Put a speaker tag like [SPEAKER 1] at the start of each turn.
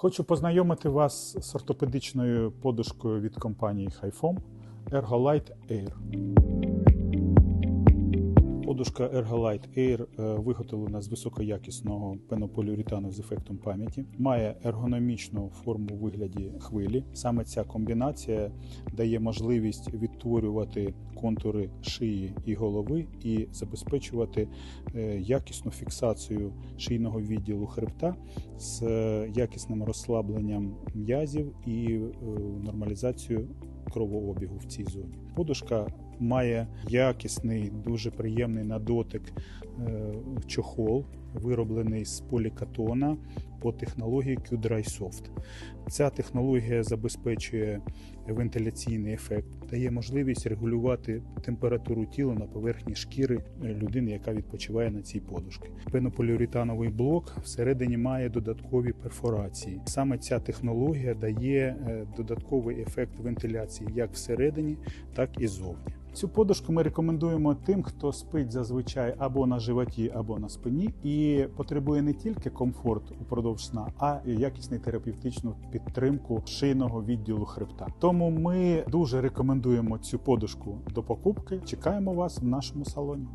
[SPEAKER 1] Хочу познайомити вас з ортопедичною подушкою від компанії HiFoam Ergolite Air. Подушка Ergolite Air е, виготовлена з високоякісного пенополіуретану з ефектом пам'яті, має ергономічну форму у вигляді хвилі. Саме ця комбінація дає можливість відтворювати контури шиї і голови і забезпечувати е, якісну фіксацію шийного відділу хребта з е, якісним розслабленням м'язів і нормалізацією кровообігу в цій зоні. Подушка має якісний, дуже приємний на дотик е, чохол, вироблений з полікатона по технології Q-Dry Soft. Ця технологія забезпечує вентиляційний ефект, дає можливість регулювати температуру тіла на поверхні шкіри людини, яка відпочиває на цій подушці. Пенополіуретановий блок всередині має додаткові перфорації. Саме ця технологія дає е, додатковий ефект вентиляції як всередині, так і зовні. Цю подушку ми рекомендуємо тим, хто спить зазвичай або на животі, або на спині, і потребує не тільки комфорт упродовж сна, а й якісну терапевтичну підтримку шийного відділу хребта. Тому ми дуже рекомендуємо цю подушку до покупки. Чекаємо вас в нашому салоні.